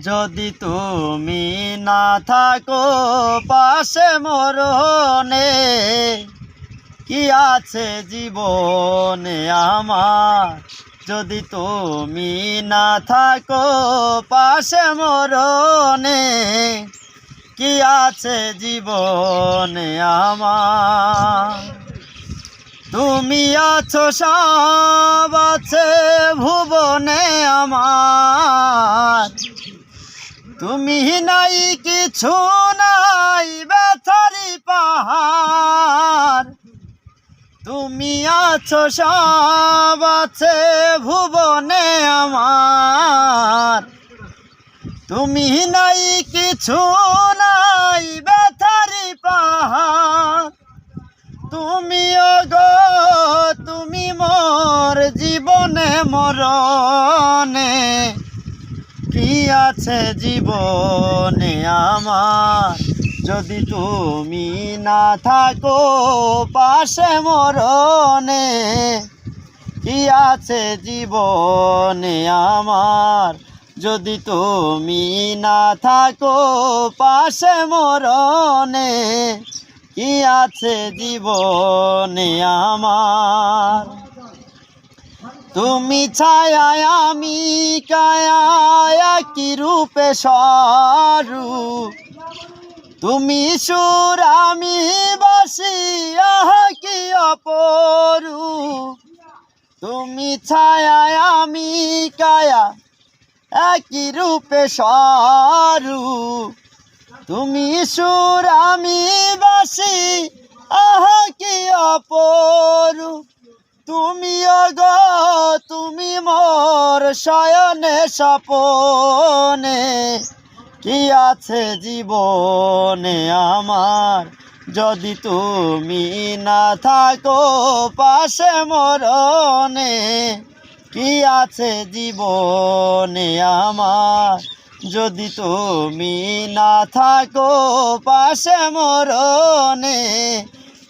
যদি তুমি না থাকো পাশে মরণে, কি আছে জীবনে আমার? যদি তুমি না থাকো পাশে মরণে, কি আছে জীবনে আমার? তুমি আছো, সব আছে ভুবনে আমার। তুমি নাই, কিছু নাই, ব্যথারি পাহাড়। তুমি আছো, সব আছে, ভুবনে আমার। তুমি নাই, কিছু নাই, ব্যথারি পাহাড়। তুমি গো তুমি মোর জীবনে মরণে। কি আছে জীবনে আমার। যদি তুমি না থাকো পাশে মরণে, কি আছে জীবনে আমার? যদি তুমি না থাকো পাশে মরণে, কি আছে জীবনে আমার? তুমি ছায়া আমি কায়া কি রূপে সরু? তুমি সুর, আমি বাসি, আহা, কি অপরু তুমি ছায়া আমি কায়া, একই রূপে সরু। তুমি সুর, আমি বাসি, আহা, কি অপরু তুমি অগ তুমি মোর শয়নে সপনে কি আছে জীবনে আমার? যদি তুমি না থাকো, পাশে মরণে। কি আছে জীবনে আমার? যদি তুমি না থাকো, পাশে মরণে।